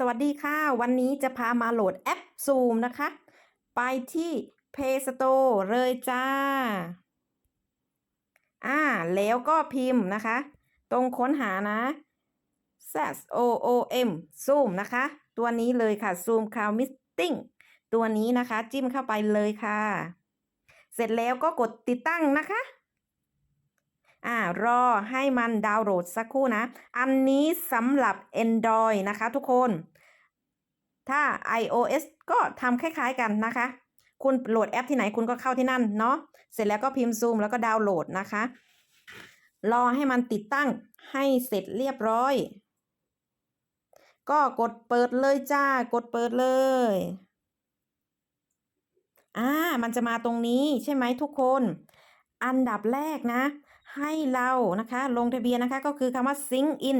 สวัสดีค่ะ วันนี้จะพามาโหลดแอป Zoom นะคะ ไปที่ Play Store เลยจ้า อ่า แล้วก็พิมพ์นะคะ ตรงค้นหานะ Z O O M Zoom นะคะ ตัวนี้เลยค่ะ Zoom Cloud Meeting ตัวนี้นะคะ จิ้มเข้าไปเลยค่ะ เสร็จแล้วก็กดติดตั้งนะคะ อ่ารอให้มันดาวน์โหลดสักครู่นะ อันนี้สำหรับ Android นะคะทุกคน ถ้า iOS ก็ทำคล้ายๆกันนะคะ คุณโหลดแอปที่ไหนคุณก็เข้าที่นั่นเนาะ เสร็จแล้วก็พิมพ์ Zoom แล้วก็ดาวน์โหลดนะคะ รอให้มันติดตั้งให้เสร็จเรียบร้อย ก็กดเปิดเลยจ้า กดเปิดเลยอ่า มันจะมาตรงนี้ใช่ไหมทุกคน อันดับแรกนะ ให้เรานะคะ ลงทะเบียนนะคะก็คือคำว่า sync in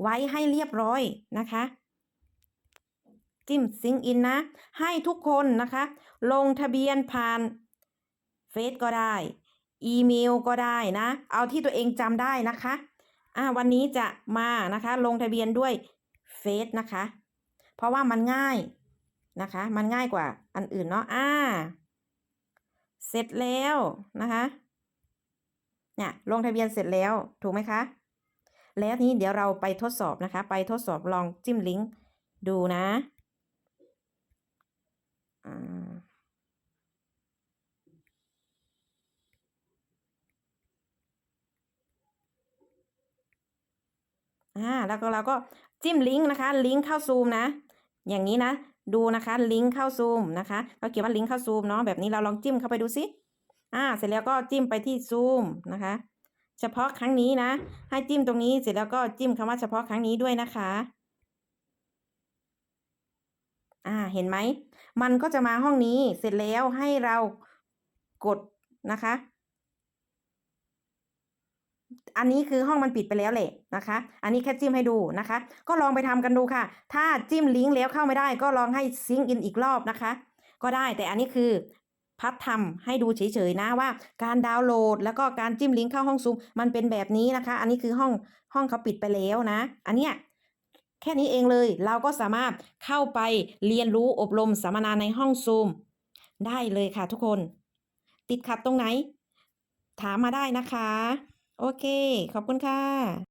ไว้ให้เรียบร้อยนะคะ จิ้ม sync in นะ ให้ทุกคนนะคะ ลงทะเบียนผ่านเฟซก็ได้ อีเมลก็ได้นะ เอาที่ตัวเองจำได้นะคะอ่าวันนี้จะมานะคะ ลงทะเบียนด้วยเฟซนะคะ เพราะว่ามันง่ายนะคะ มันง่ายกว่าอันอื่นเนาะอ่า เสร็จแล้วนะคะ เนี่ยลงทะเบียนเสร็จแล้วถูกไหมคะ แล้วทีนี้เดี๋ยวเราไปทดสอบนะคะ ไปทดสอบลองจิ้มลิงก์ดูนะอ่าแล้วก็เราก็จิ้มลิงก์นะคะ ลิงก์เข้าซูมนะ อย่างนี้นะ ดูนะคะ ลิงก์เข้าซูมนะคะเราเขียนว่าลิงก์เข้าซูมเนาะแบบนี้เราลองจิ้มเข้าไปดูสิ อ่า เสร็จแล้วก็จิ้มไปที่ซูมนะคะ เฉพาะครั้งนี้นะ ให้จิ้มตรงนี้เสร็จแล้วก็จิ้มคำว่าเฉพาะครั้งนี้ด้วยนะคะ อ่า เห็นไหม มันก็จะมาห้องนี้เสร็จแล้วให้เรากดนะคะ อันนี้คือห้องมันปิดไปแล้วแหละนะคะ อันนี้แค่จิ้มให้ดูนะคะ ก็ลองไปทำกันดูค่ะ ถ้าจิ้มลิงก์แล้วเข้าไม่ได้ ก็ลองให้ซิงก์อินอีกรอบนะคะ ก็ได้แต่อันนี้คือ พัดทำให้ดูเฉยๆนะว่าการดาวน์โหลด แล้วก็การจิ้มลิงก์เข้าห้องซูมมันเป็นแบบนี้นะคะ อันนี้คือห้องห้องเขาปิดไปแล้วนะ อันเนี้ยแค่นี้เองเลยเราก็สามารถเข้าไปเรียนรู้อบรมสัมมนาในห้องซูมได้เลยค่ะทุกคน ติดขัดตรงไหน ถามมาได้นะคะ โอเค ขอบคุณค่ะ